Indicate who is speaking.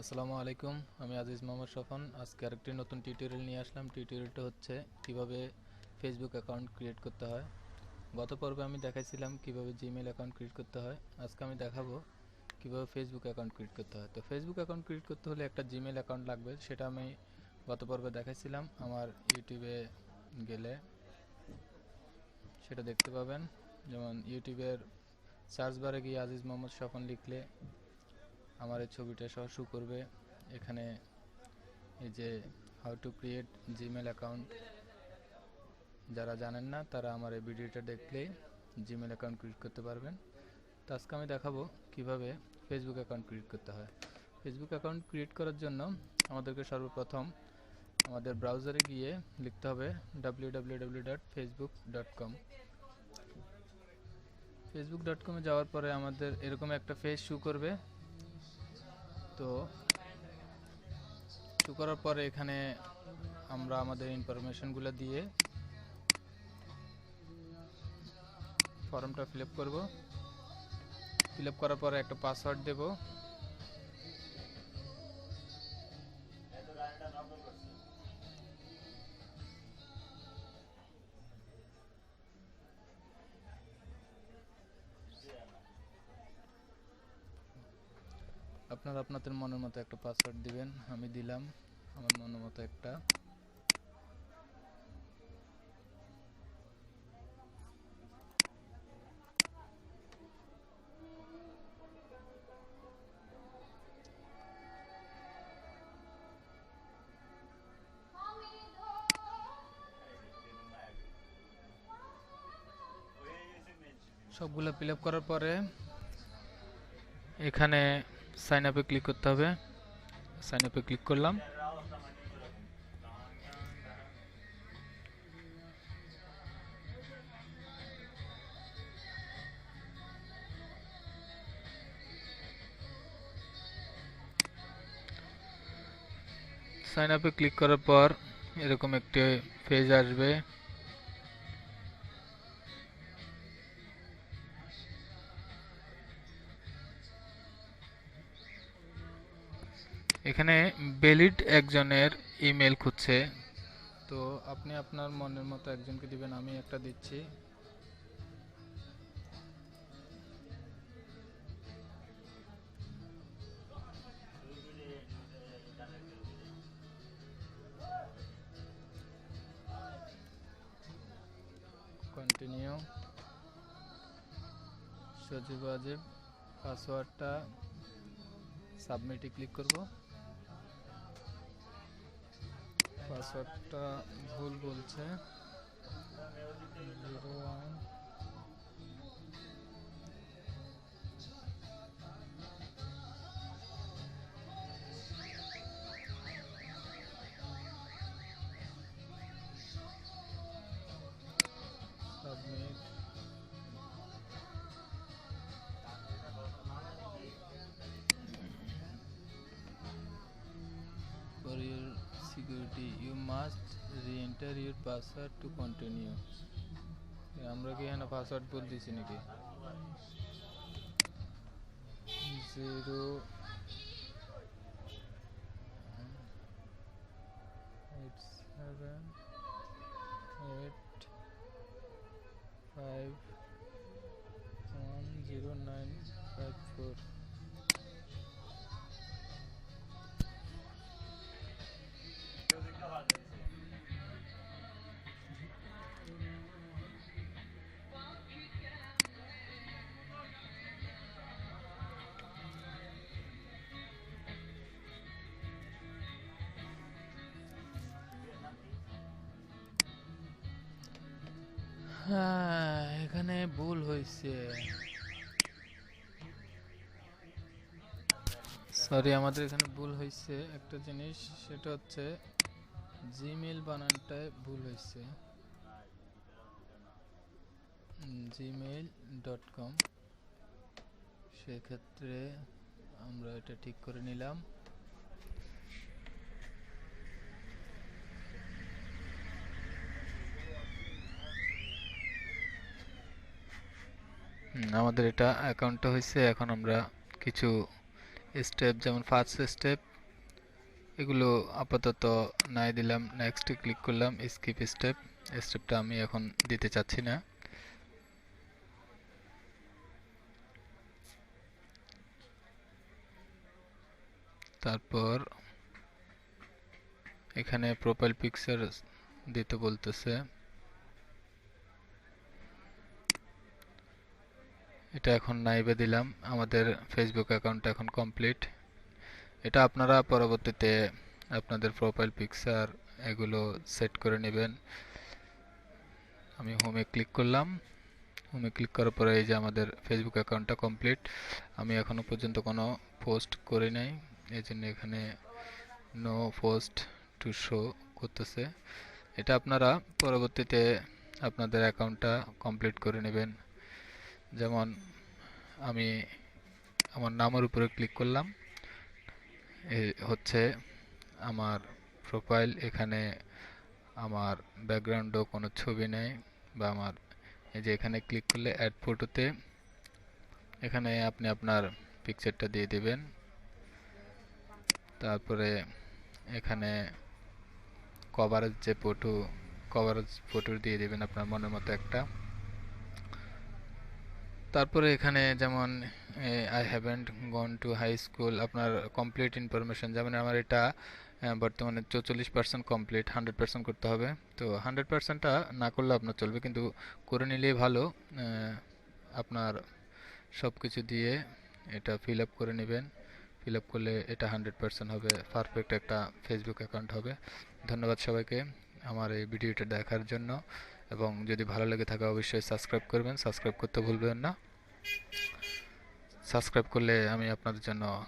Speaker 1: আসসালামু আলাইকুম, আমি আজিজ মোহাম্মদ সফান আজকে আরেকটি নতুন টিউটোরিয়াল নিয়ে আসলাম। টিউটোরিয়ালটা হচ্ছে কীভাবে ফেসবুক অ্যাকাউন্ট ক্রিয়েট করতে হয়। গত পর্বে আমি দেখাইছিলাম কীভাবে জিমেল অ্যাকাউন্ট ক্রিয়েট করতে হয়। আজকে আমি দেখাবো কীভাবে ফেসবুক অ্যাকাউন্ট ক্রিয়েট করতে হয়। তো ফেসবুক অ্যাকাউন্ট ক্রিয়েট করতে হলে একটা জিমেল অ্যাকাউন্ট লাগবে, সেটা আমি গত পর্বে দেখাইছিলাম। আমার ইউটিউবে গেলে সেটা দেখতে পাবেন। যেমন ইউটিউবের সার্চ বারে গিয়ে আজিজ মোহাম্মদ সফান লিখলে আমার এই ছবিটা সহ শু করবে। এখানে এই যে how to create Gmail account যারা জানেন না, তারা আমার এই ভিডিওটা দেখলে জিমেল অ্যাকাউন্ট ক্রিয়েট করতে পারবেন। তো আজকে আমি দেখাবো কীভাবে ফেসবুক অ্যাকাউন্ট ক্রিয়েট করতে হয়। ফেসবুক অ্যাকাউন্ট ক্রিয়েট করার জন্য আমাদেরকে সর্বপ্রথম আমাদের ব্রাউজারে গিয়ে লিখতে হবে W W W dot Facebook dot com Facebook dot যাওয়ার পরে আমাদের এরকম একটা পেজ শু করবে। তো শু করার পরে এখানে আমরা আমাদের ইনফরমেশনগুলো দিয়ে ফর্মটা ফিল আপ করব। ফিল আপ করার পরে একটা পাসওয়ার্ড দেব। আপনারা আপনাদের মনের মতো একটা পাসওয়ার্ড দিবেন, আমি দিলাম, আমার মনের মতো একটা। সবগুলো ফিল করার পরে এখানে সাইন আপে ক্লিক করতে হবে। সাইন আপে ক্লিক করলাম। সাইন আপে ক্লিক করার পর এরকম একটি পেজ আসবে। এখানে বেলিড একজনের ইমেল খুঁজছে। তো আপনি আপনার মনের মতো একজনকে দিবেন, আমি একটা দিচ্ছি। কন্টিনিউ সজীব আজিব পাসওয়ার্ডটা সাবমিটে ক্লিক করব। পাসওয়ার্ডটা ভুল বলছে। Zero one security you must re-enter your password to continue এ আমরা কি এখানে পাসওয়ার্ড ভুল দিছি নাকি zero eight seven eight five one zero nine five four হ্যাঁ এখানে ভুল হয়েছে সরি আমাদের এখানে ভুল হয়েছে একটা জিনিস, সেটা হচ্ছে জিমেল বানানটায় ভুল হয়েছে জিমেল ডট কম সেক্ষেত্রে আমরা এটা ঠিক করে নিলাম। আমাদের এটা অ্যাকাউন্টটা হয়েছে এখন আমরা কিছু স্টেপ যেমন ফার্স্ট স্টেপ এগুলো আপাতত নাই দিলাম নেক্সটে ক্লিক করলাম স্কিপ স্টেপ স্টেপটা আমি এখন দিতে চাচ্ছি না। তারপর এখানে প্রোফাইল পিকচার দিতে বলতেছে। এটা এখন নাইবে দিলাম। আমাদের ফেসবুক অ্যাকাউন্ট এখন কমপ্লিট এটা আপনারা পরবর্তীতে আপনাদের প্রোফাইল পিকচার এগুলো সেট করে নেবেন। আমি হোমে ক্লিক করলাম। হোমে ক্লিক করার পরে এই যে আমাদের ফেসবুক অ্যাকাউন্টটা কমপ্লিট আমি এখনও পর্যন্ত কোনো পোস্ট করি নাই। এই জন্য এখানে নো পোস্ট টু শো করতেছে। এটা আপনারা পরবর্তীতে আপনাদের অ্যাকাউন্টটা কমপ্লিট করে নেবেন। যেমন আমি আমার নামের উপরে ক্লিক করলাম। হচ্ছে আমার প্রোফাইল এখানে আমার ব্যাকগ্রাউন্ডও কোনো ছবি নেই বা আমার এই যে এখানে ক্লিক করলে অ্যাড ফটোতে এখানে আপনি আপনার পিকচারটা দিয়ে দিবেন। তারপরে এখানে কভারেজ যে ফটো কভারেজ ফটো দিয়ে দিবেন আপনার মনের মতো একটা। তারপরে এখানে যেমন I haven't gone to high school আপনার কমপ্লিট ইনফরমেশন যেমন আমার এটা বর্তমানে চৌচল্লিশ পার্সেন্ট কমপ্লিট হান্ড্রেড পার্সেন্ট করতে হবে। তো হান্ড্রেড পার্সেন্টটা না করলে আপনার চলবে, কিন্তু করে নিলেই ভালো আপনার সব কিছু দিয়ে এটা ফিল আপ করে নেবেন। ফিল আপ করলে এটা হান্ড্রেড পার্সেন্ট হবে পারফেক্ট একটা ফেসবুক অ্যাকাউন্ট হবে। ধন্যবাদ সবাইকে আমার এই ভিডিওটা দেখার জন্য। এবং যদি ভালো লেগে থাকে অবশ্যই সাবস্ক্রাইব করবেন। সাবস্ক্রাইব করতে ভুলবেন না। সাবস্ক্রাইব করলে আমি আপনাদের জন্য